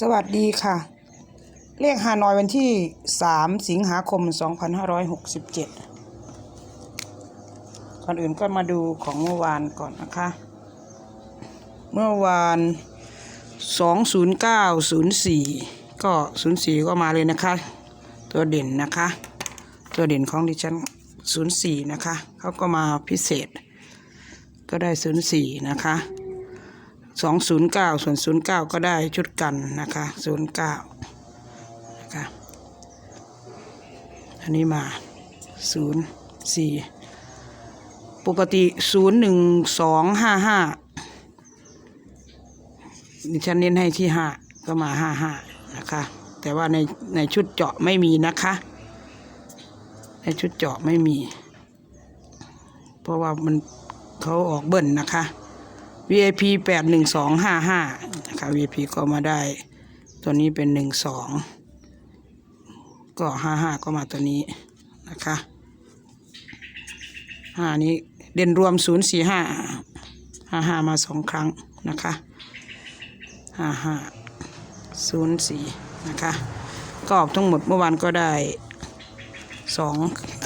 สวัสดีค่ะ เลขฮานอยวันที่ 3 สิงหาคม 2567 ก่อนอื่นก็มาดูของเมื่อวานก่อนนะคะ เมื่อวาน 20904 ก็ 04 ก็มาเลยนะคะ ตัวเด่นนะคะ ตัวเด่นของดิฉัน 04 นะคะ เขาก็มาพิเศษ ก็ได้ 04 นะคะ สองศูนย์เก้าส่วนศูนย์เก้าก็ได้ชุดกันนะคะศูนย์เก้านะคะอันนี้มาศูนย์สี่ปกติศูนย์หนึ่งสองห้าห้าดิฉันเน้นให้ที่ห้าก็มาห้าห้านะคะ แต่ว่าในในชุดเจาะไม่มีนะคะ ในชุดเจาะไม่มี เพราะว่ามันเขาออกเบิ้ลนะคะ VIP แปดหนึ่งสองห้าห้านะคะ VIP ก็มาได้ตัวนี้เป็นหนึ่งสองก็ห้าห้าก็มาตัวนี้นะคะห้านี้เด่นรวมศูนย์สี่ห้าห้าห้ามาสองครั้งนะคะห้าห้าศูนย์สี่นะคะก็ออกทั้งหมดเมื่อวานก็ได้สอง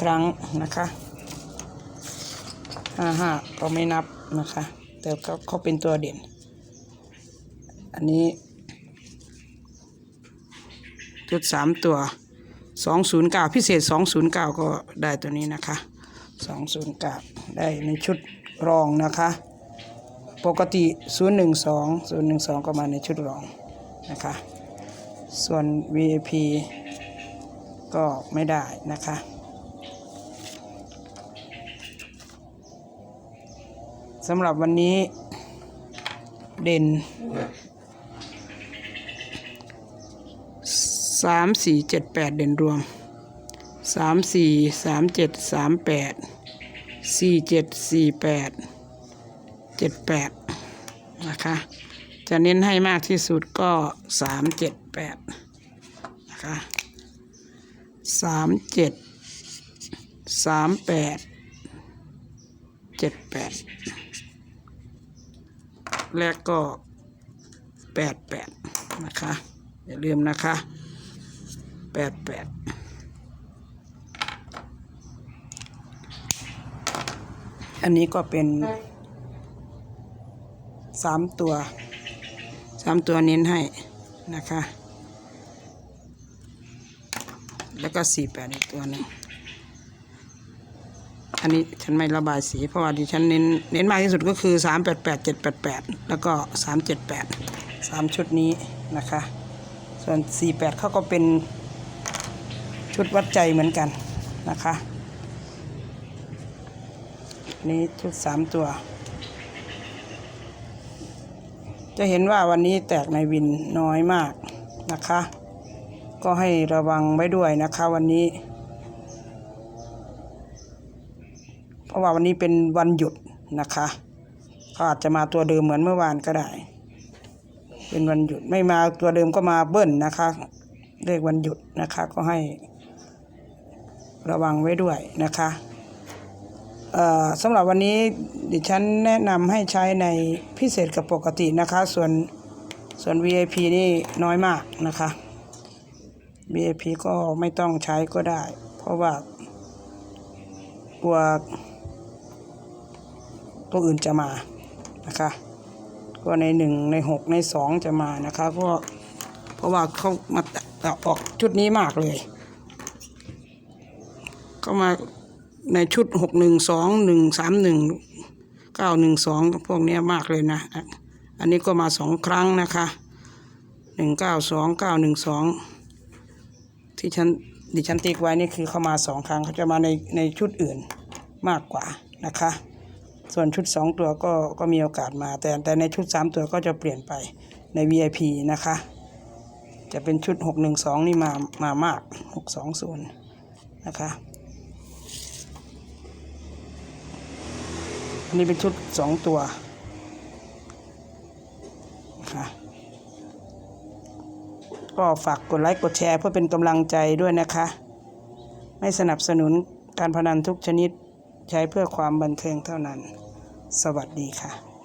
ครั้งนะคะห้าห้าก็ไม่นับนะคะ แต่ก็เขาเป็นตัวเด่น อันนี้จุดสามตัวสองศูนย์เก้าพิเศษสองศูนย์เก้าก็ได้ตัวนี้นะคะสองศูนย์เก้าได้ในชุดรองนะคะ ปกติศูนย์หนึ่งสองศูนย์หนึ่งสองก็มาในชุดรองนะคะ ส่วน VIP ก็ไม่ได้นะคะ สำหรับวันนี้เด่นสามสี่เจ็ดแปดเด่นรวมสามสี่สามเจ็ดสามแปดสี่เจ็ดสี่แปดเจ็ดแปดนะคะ จะเน้นให้มากที่สุดก็สามเจ็ดแปดนะคะสามเจ็ดสามแปดเจ็ดแปด และก็แปดแปดนะคะ อย่าลืมนะคะแปดแปดอันนี้ก็เป็นสามตัวสามตัวเน้นให้นะคะ แล้วก็สี่แปดอีกตัวหนึ่ง นนี้ฉันไม่ระบายสีเพราะว่าดิฉันเน้นเน้นมากที่สุดก็คือสามแปดแปดเจ็ดแปดแปดแล้วก็สามเจ็ดแปดสามชุดนี้นะคะ ส่วนสี่แปดเขาก็เป็นชุดวัดใจเหมือนกันนะคะนี้ชุดสามตัว จะเห็นว่าวันนี้แตกในวินน้อยมากนะคะ ก็ให้ระวังไว้ด้วยนะคะวันนี้ ราะว่าวันนี้เป็นวันหยุดนะคะก็อาจจะมาตัวเดิมเหมือนเมื่อวานก็ได้ เป็นวันหยุดไม่มาตัวเดิมก็มาเบิ้ลนะคะเลขวันหยุดนะคะก็ให้ระวังไว้ด้วยนะคะเอ่อสำหรับวันนี้ดิฉันแนะนำให้ใช้ในพิเศษกับปกตินะคะ ส่วนส่วน VIP นี่น้อยมากนะคะ VIP ก็ไม่ต้องใช้ก็ได้ เพราะว่ากลัว ตัวอื่นจะมานะคะ ก็ในหนึ่งในหกในสองจะมานะคะเพราะเพราะว่าเขามาตัดออกชุดนี้มากเลยก็มาในชุดหกหนึ่งสองหนึ่งสามหนึ่งเก้าหนึ่งสองพวกนี้มากเลยนะ อันนี้ก็มาสองครั้งนะคะหนึ่งเก้าสองเก้าหนึ่งสองที่ฉันดิฉันติ๊กไว้นี่คือเข้ามาสองครั้งเขาจะมาในในชุดอื่นมากกว่านะคะ ส่วนชุด 2 ตัวก็ก็มีโอกาสมา แต่แต่ในชุด 3 ตัวก็จะเปลี่ยนไปใน VIP นะคะ จะเป็นชุด 612 นี่มามามาก 620 นะคะอันนี้เป็นชุด 2 ตัวนะคะก็ฝากกดไลค์กดแชร์เพื่อเป็นกำลังใจด้วยนะคะ ไม่สนับสนุนการพนันทุกชนิด ใช้เพื่อความบันเทิงเท่านั้น สวัสดีค่ะ